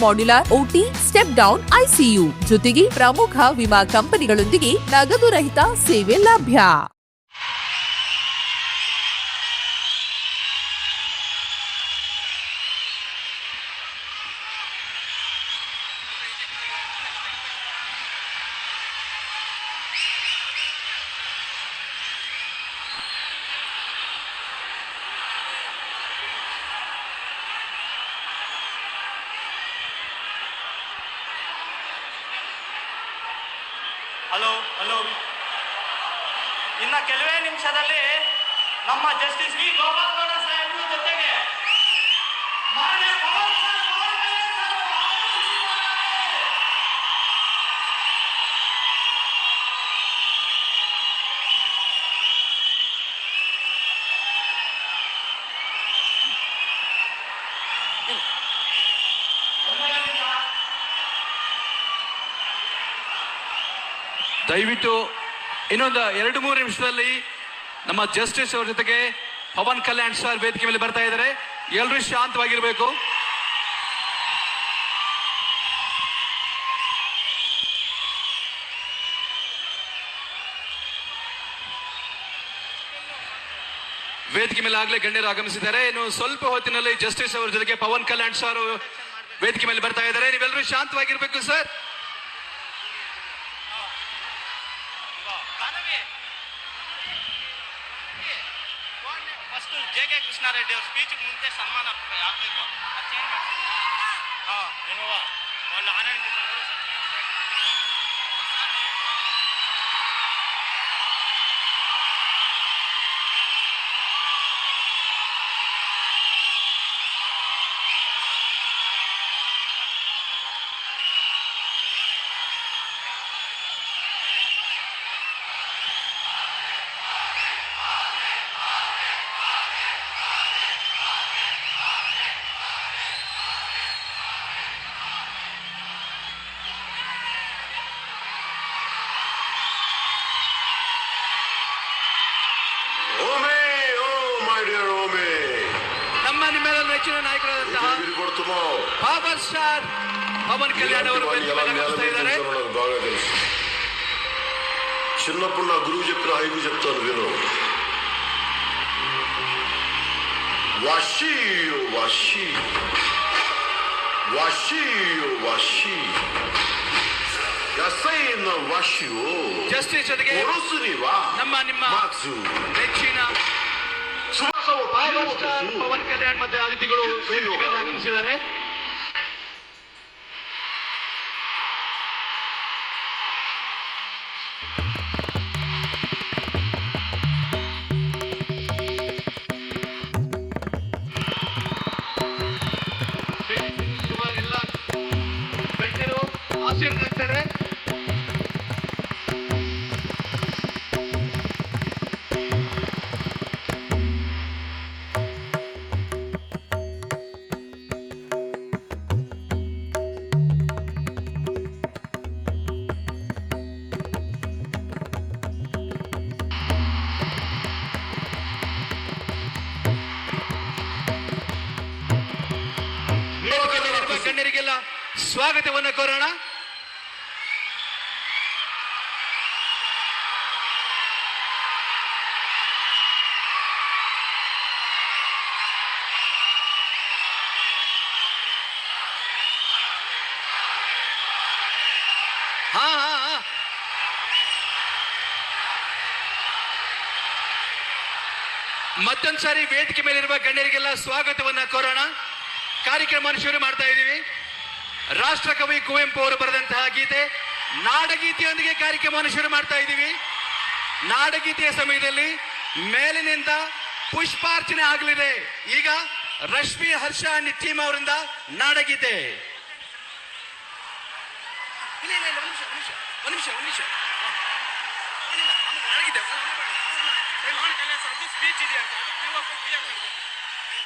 modular OT step down ICU ಜೊತೆಗೆ ಪ್ರಮುಖ ವಿಮಾ ಕಂಪನಿಗಳೊಂದಿಗೆ ನಗದು ರಹಿತ ಸೇವೆ ಲಭ್ಯ. ಹಲೋ ಹಲೋ ಇನ್ನ ಕೆಲವೇ ನಿಮಿಷದಲ್ಲಿ ನಮ್ಮ ಜಸ್ಟಿಸ್ ವಿ ಗೋಪಾಲಗೌಡ ಸಾಹೇಬ್ರ ಜೊತೆಗೆ ಮಾನ್ಯ ಪವನ್ ಕಲ್ಯಾಣ್ ಸರ್ ಆಗಮಿಸಿದ್ದಾರೆ. ಒಂದೇ ನಿಮಿಷ. ದಯವಿಟ್ಟು ಇನ್ನೊಂದು ಎರಡು ಮೂರು ನಿಮಿಷದಲ್ಲಿ ನಮ್ಮ ಜಸ್ಟಿಸ್ ಅವರ ಜೊತೆಗೆ ಪವನ್ ಕಲ್ಯಾಣ್ ಸರ್ ವೇದಿಕೆ ಮೇಲೆ ಬರ್ತಾ ಇದ್ದಾರೆ. ಎಲ್ಲರೂ ಶಾಂತವಾಗಿರ್ಬೇಕು. ವೇದಿಕೆ ಮೇಲೆ ಆಗ್ಲೇ ಗಣ್ಯರು ಆಗಮಿಸಿದ್ದಾರೆ. ಇನ್ನು ಸ್ವಲ್ಪ ಹೊತ್ತಿನಲ್ಲಿ ಜಸ್ಟಿಸ್ ಅವರ ಜೊತೆಗೆ ಪವನ್ ಕಲ್ಯಾಣ್ ಸರ್ ವೇದಿಕೆ ಮೇಲೆ ಬರ್ತಾ ಇದ್ದಾರೆ. ನೀವೆಲ್ಲರೂ ಶಾಂತವಾಗಿರ್ಬೇಕು ಸರ್. జేకే కృష్ణారెడ్డి గారు స్పీచ్ ముందే సన్మానాలు వాళ్ళు ఆనందించారు ನಮ್ಮ ನಿಮ್ಮೆಲ್ಲ ನೆಚ್ಚಿನ ನಾಯಕರಾದಂತಹ కొడుతుమో ಪವರ್ ಸ್ಟಾರ್ ಪವನ್ కళ్యాణ్ ಅವರು ವೇದಿಕೆ ಮೇಲೆ ಆಗಮಿಸ್ತಾ ಇದ್ದಾರೆ నాకు బాగా తెలుసు చిన్నప్పుడు నా గురువు చెప్పిన హైకు చెప్తాను విను వాషి వాషి వాషి వాషి ಎಸ್ಐನ ವಾಶಿಯೋ ಜಸ್ಟಿಸ್ ಜೊತೆಗೆ ಒರಸುನಿವಾ ನಮ್ಮ ನಿಮ್ಮ ಮಾಕ್ಸು ನೆಚ್ಚಿನ ಸುವಾಸವು ಪವರ್ ಸ್ಟಾರ್ ಪವನ್ ಕಲ್ಯಾಣ್ ಮತ್ತೆ ಅತಿಥಿಗಳು ಆಗಮಿಸಿದ್ದಾರೆ ಸ್ವಾಗತವನ್ನು ಕೋರೋಣ. ಹಾ ಹಾ ಹಾ. ಮತ್ತೊಂದ್ಸಾರಿ ವೇದಿಕೆ ಮೇಲಿರುವ ಗಣ್ಯರಿಗೆಲ್ಲ ಸ್ವಾಗತವನ್ನ ಕೋರೋಣ. ಕಾರ್ಯಕ್ರಮ ಶುರು ಮಾಡ್ತಾ ಇದ್ದೀವಿ. ರಾಷ್ಟ್ರಕವಿ ಕುವೆಂಪು ಅವರು ಬರೆದಂತಹ ಗೀತೆ ನಾಡಗೀತೆಯೊಂದಿಗೆ ಕಾರ್ಯಕ್ರಮವನ್ನು ಶುರು ಮಾಡ್ತಾ ಇದ್ದೀವಿ. ನಾಡಗೀತೆಯ ಸಮಯದಲ್ಲಿ ಮೇಲಿನಿಂದ ಪುಷ್ಪಾರ್ಚನೆ ಆಗಲಿದೆ. ಈಗ ರಶ್ಮಿ ಹರ್ಷ ನಿಟ್ಟೀಮ್ ಅವರಿಂದ ನಾಡಗೀತೆ. ಸ್ಪೀಚ್ ಇದೆ